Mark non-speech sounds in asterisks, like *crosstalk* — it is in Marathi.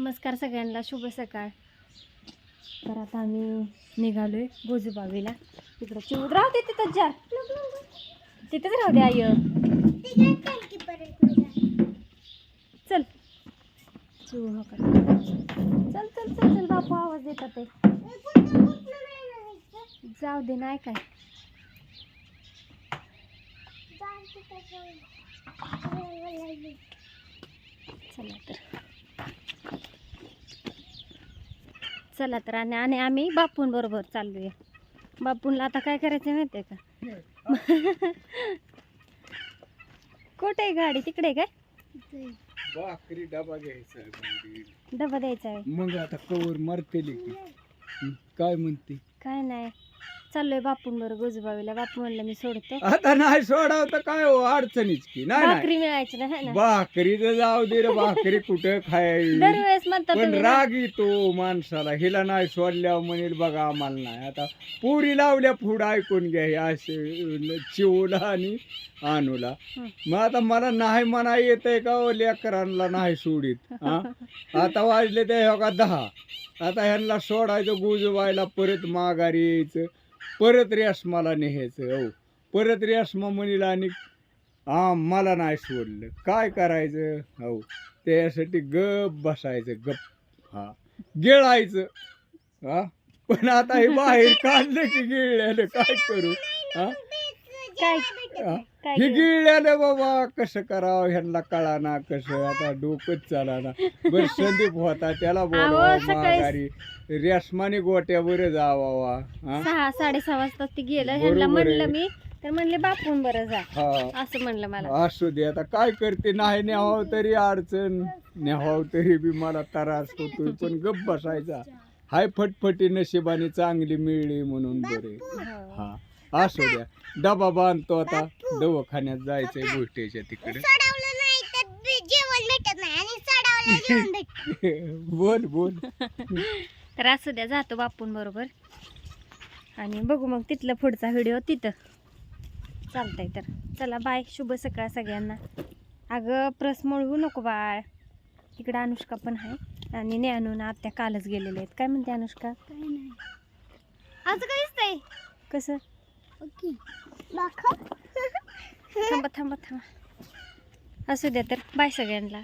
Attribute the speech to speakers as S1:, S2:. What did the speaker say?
S1: नमस्कार सगळ्यांना शुभ सकाळ. तर आता आम्ही निघालोय गोजूबावीला तिकडं चिवत राहू दे तिथं जा. तिथंच राहू दे आय चल. चिव हो का चल चल चल चल बापू आवाज देतात ते. जाऊ दे नाही काय चला तर चला तर आणि आणि आम्ही बापून बरोबर चाललोय. बापूनला आता काय करायचं माहिती आहे का? कुठे आहे गाडी? तिकडे काय?
S2: भाकरी डबा घ्यायचा.
S1: डबा द्यायचा आहे.
S2: मग आता कवर मरतेली की. हं, काय म्हणते?
S1: काय नाही. चाललोय बरोबर गोजूबावीला. बापू म्हणलं मी सोडतो.
S2: आता नाही सोडाव तर काय हो अडचणीच की नाही नाही.
S1: भाकरी मिळायची ना है ना?
S2: भाकरी तर जाऊ दे रे भाकरी कुठं खाय
S1: दरवेळेस म्हणता
S2: पण
S1: तुम्ही.
S2: राग येतो माणसाला हिला नाही सोडल्यावर म्हणेल बघा आम्हाला नाही. आता पुरी लावल्या पुढं ऐकून घ्या हे असे चिवला आणि आणूला.
S1: हं.
S2: मग आता मला नाही म्हणा येत आहे का ओ लेकरांना नाही सोडीत हा? *laughs* आता वाजले ते हो का दहा. आता ह्यांना सोडायचं गुजवायला परत माघारी यायचं. परत रेशमाला न्यायचं हो. परत रेशमा मुनीला आणि हा मला नाही सोडलं. काय करायचं? हो. त्यासाठी गप बसायचं गप. हा. गिळायचं. हा. पण आता हे बाहेर काढलं की गिळल्यानं काय करू? हा?
S1: काय
S2: हा?
S1: काय
S2: हे
S1: केलं?
S2: गिळल्यानं बाबा कसं करावं ह्यांना कळाना कसं आता डोकंच चालाना. बर संदीप होता त्याला बोलवा
S1: अहो, सकाळी-
S2: माघारी. रेशमाने गोट्यावर जावा हा?
S1: सहा साडेसहा वाजता ती गेलं.
S2: बरोबर
S1: ह्यांना म्हणलं. मी तर म्हणले बापून बरं जा.
S2: हा.
S1: असं म्हणलं मला.
S2: असू दे आता काय करते? नाही न्याहाव तरी अडचण. न्याहाव तरी बी मला त्रास होतोय पण गप बसायचा. हाय फटफटी नशिबाने चांगली मिळली म्हणून बरे
S1: हो.
S2: हा. असू द्या. डबा बांधतो आता. दवाखान्यात जायचंय गोष्टीच्या तिकडे.
S3: सोडवलं नाही तर जेवण भेटत नाही आणि सोडवलं जेवण भेटत *laughs*
S2: बोल बोल. *laughs*
S1: तर असू द्या जातो बापून बरोबर. आणि बघू मग तिथलं पुढचा व्हिडिओ तिथं. चालतंय तर. चला बाय. शुभ सकाळ सगळ्यांना. अगं प्रस मोळवू नको बाळ. इकडं अनुष्का पण आहे. आणि नेहानून आत्या कालच गेलेले आहेत. काय म्हणते अनुष्का?
S3: काय नाही. असं काय दिसतंय?
S1: कसं?
S3: ओके.
S1: थांबा थांबा थांबा. असू द्या तर. बाय सगळ्यांना.